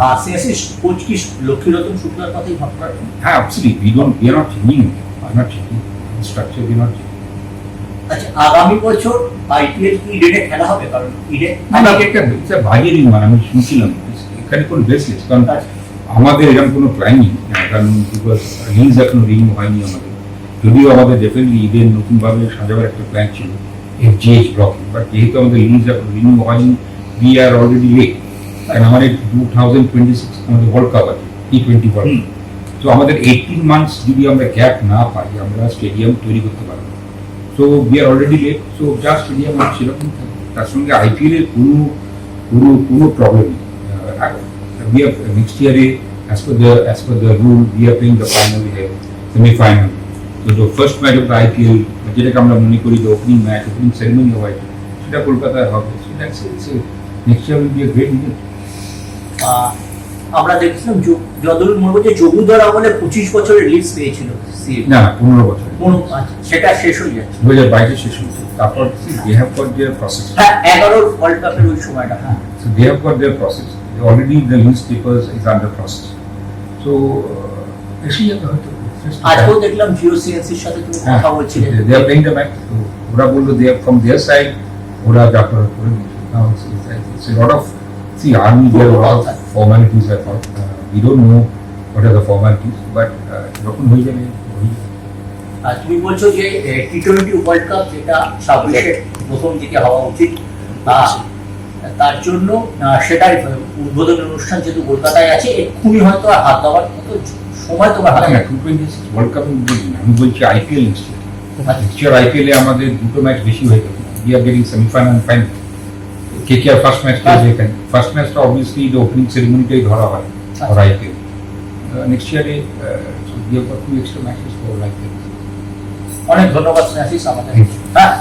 আর CSC coach কি লক্ষ্মীরতন শুক্লার কথাই ভাবনা হ্যাঁ not changing the structure we are not changing আচ্ছা আগামী বছর আইপিএল কি ইডেনে খেলা হবে? কারণ ইডেন এটা এটা মান আমি শুনছিলাম এখানে কোনো বেসলেস কারণ আচ্ছা। আমাদের এরকম কোনো প্ল্যান নেই কারণ বিকজ রিলিজ এখনও হয়নি আমাদের। যদিও আমাদের ডেফিনেটলি ঈদের নতুনভাবে সাজাবার একটা প্ল্যান ছিল ব্লক বাট যেহেতু আমাদের রিলিজ এখন রিনিউ হয়নি উই আর অলরেডি লেট কারণ আমাদের টু থাউজেন্ড টোয়েন্টি সিক্স আমাদের ওয়ার্ল্ড কাপ আছে টি টোয়েন্টি ওয়ার্ল্ড হুম। তো আমাদের এইটিন মান্থস যদি আমরা গ্যাপ না পাই আমরা স্টেডিয়াম তৈরি করতে পারব so we are already late so যা স্টেডিয়াম আছে সেরকম থাকবে তার সঙ্গে আইপিএল এর কোনো কোনো কোনো প্রবলেম নেই উই আর নেক্সট ইয়ারে as per the as per the rule we are playing the final semifinal তো the first match of the IPL যেটাকে আমরা মনে করি the opening match opening ceremony of IPL সেটা কলকাতায় হবে so that's it's next year will be a great event ah, আমরা দেখছিলাম যো- যদুল মনে যে যোগুদর আমলে পঁচিশ পেয়েছিল না পনেরো বছর আচ্ছা, সেটা শেষ হয়ে যাচ্ছে দু হাজার বাইশে শেষ হয়েছে তারপর they have got their process হ্যাঁ এগারোর ওয়ার্ল্ড কাপের ওই সময়টা হ্যাঁ So they have got their process. Already the newspapers is under process. So uh, এসেই যাবে হয়তো আজকেও. দেখলাম জিও সিএনসির সাথে তুমি হ্যাঁ, কথা বলছিলে they are playing the match. ওরা বলল they are from their side ওরা যা করে দিয়েছে। It's, it's, see army there are a lot of formalities thought. Uh, we don't know what are the formalities but যখন হয়ে যাবে আর তুমি বলছো যে টি টোয়েন্টি ওয়ার্ল্ড কাপ যেটা ছাব্বিশের প্রথম দিকে হওয়া উচিত তার জন্য সেটাই উদ্বোধনী অনুষ্ঠান যেহেতু কলকাতায় আছে এক্ষুনি হয়তো আর হাত দেওয়ার মতো সময় তোমার হাতে। টু টোয়েন্টি ওয়ার্ল্ড কাপ আমি বলছি আইপিএল ইনস্টিটিউট আচ্ছা, আইপিএল এ আমাদের দুটো ম্যাচ বেশি হয়ে গেল we are getting semifinal final K K R first match খেলবে এখানে ফার্স্ট ম্যাচটা অবভিয়াসলি দ্য ওপেনিং সেরিমনিটাই ধরা হয় ফর আইপিএল নেক্সট ইয়ারে we have got two extra matches for IPL অনেক ধন্যবাদ স্নেহাশিস আমাদের। Thank you. হ্যাঁ।